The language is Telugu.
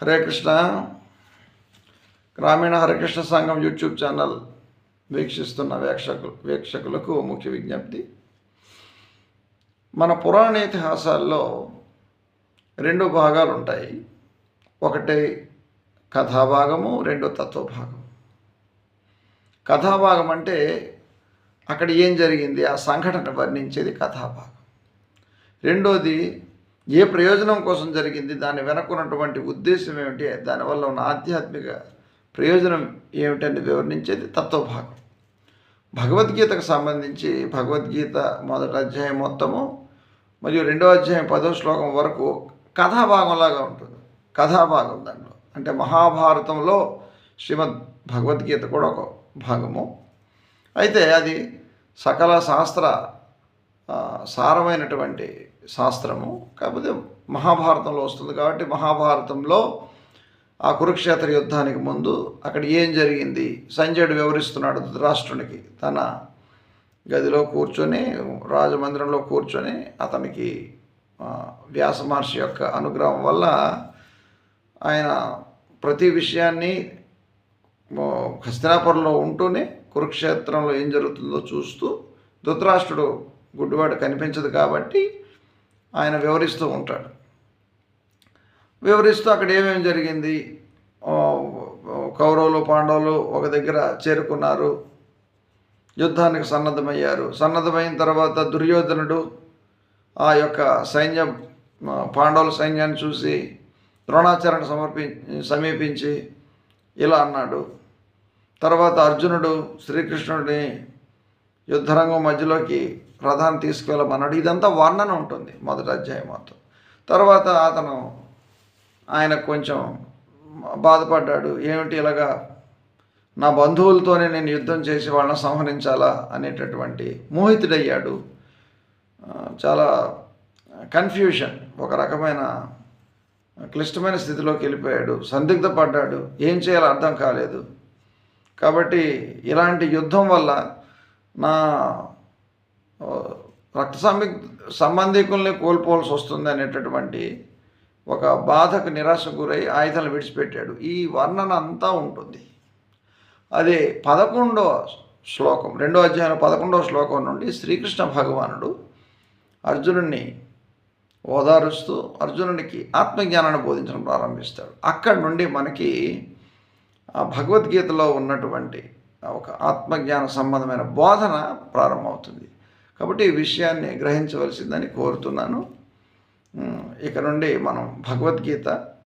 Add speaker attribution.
Speaker 1: హరే కృష్ణ. గ్రామీణ హరికృష్ణ సంఘం యూట్యూబ్ ఛానల్ వీక్షిస్తున్న వీక్షకు వీక్షకులకు ముఖ్య విజ్ఞప్తి. మన పురాణ ఇతిహాసాల్లో రెండు భాగాలు ఉంటాయి. ఒకటి కథాభాగము రెండు తత్వభాగం. కథాభాగం అంటే అక్కడ ఏం జరిగింది ఆ సంఘటన వర్ణించేది కథాభాగం. రెండోది ఏ ప్రయోజనం కోసం జరిగింది దాని వెనకున్నటువంటి ఉద్దేశం ఏమిటి దానివల్ల ఉన్న ఆధ్యాత్మిక ప్రయోజనం ఏమిటని వివరించేది తత్వభాగం. భగవద్గీతకు సంబంధించి భగవద్గీత మొదటి అధ్యాయం మొత్తము మరియు రెండో అధ్యాయం పదో శ్లోకం వరకు కథాభాగంలాగా ఉంటుంది. కథాభాగం దాంట్లో. అంటే మహాభారతంలో శ్రీమద్ భగవద్గీత కూడా ఒక భాగము. అయితే అది సకల శాస్త్ర సారమైనటువంటి శాస్త్రము. కాకపోతే మహాభారతంలో వస్తుంది కాబట్టి మహాభారతంలో ఆ కురుక్షేత్ర యుద్ధానికి ముందు అక్కడ ఏం జరిగింది? సంజయుడు వివరిస్తున్నాడు ధృతరాష్ట్రునికి. తన గదిలో కూర్చొని రాజమందిరంలో కూర్చొని అతనికి వ్యాస మహర్షి యొక్క అనుగ్రహం వల్ల ఆయన ప్రతి విషయాన్ని హస్తినాపురంలో ఉంటూనే కురుక్షేత్రంలో ఏం జరుగుతుందో చూస్తూ ధృతరాష్ట్రుడు గుడ్డివాడు కనిపించదు కాబట్టి ఆయన వివరిస్తూ ఉంటాడు. వివరిస్తూ అక్కడ ఏమేమి జరిగింది? కౌరవులు పాండవులు ఒక దగ్గర చేరుకున్నారు. యుద్ధానికి సన్నద్ధమయ్యారు. సన్నద్ధమైన తర్వాత దుర్యోధనుడు ఆ యొక్క సైన్యం పాండవుల సైన్యాన్ని చూసి ద్రోణాచారణ సమర్పి సమీపించి ఇలా అన్నాడు. తర్వాత అర్జునుడు శ్రీకృష్ణుడిని యుద్ధరంగం మధ్యలోకి రథాన్ని తీసుకువెళ్ళమన్నాడు. ఇదంతా వర్ణన ఉంటుంది మొదటి అధ్యాయం మొత్తం తర్వాత అతను ఆయన కొంచెం బాధపడ్డాడు. ఏమిటి ఇలాగా నా బంధువులతోనే నేను యుద్ధం చేసి వాళ్ళని సంహరించాలా అనేటటువంటి మోహితుడయ్యాడు. చాలా కన్ఫ్యూషన్. ఒక రకమైన క్లిష్టమైన స్థితిలోకి వెళ్ళిపోయాడు. సందిగ్ధపడ్డాడు ఏం చేయాలో అర్థం కాలేదు. కాబట్టి ఇలాంటి యుద్ధం వల్ల నా రక్త సంబి సంబంధికుల్ని కోల్పోవాల్సి వస్తుంది అనేటటువంటి ఒక బాధకు నిరాశ గురై ఆయుధాలు విడిచిపెట్టాడు. ఈ వర్ణన అంతా ఉంటుంది. అదే పదకొండవ శ్లోకం రెండో అధ్యాయం పదకొండవ శ్లోకం నుండి శ్రీకృష్ణ భగవానుడు అర్జునుడిని ఓదారుస్తూ అర్జునుడికి ఆత్మజ్ఞానాన్ని బోధించడం ప్రారంభిస్తాడు. అక్కడి నుండి మనకి ఆ భగవద్గీతలో ఉన్నటువంటి ఒక ఆత్మజ్ఞాన సంబంధమైన బోధన ప్రారంభమవుతుంది. కాబట్టి ఈ విషయాన్ని గ్రహించవలసిందని కోరుతున్నాను. ఇక నుండి మనం భగవద్గీత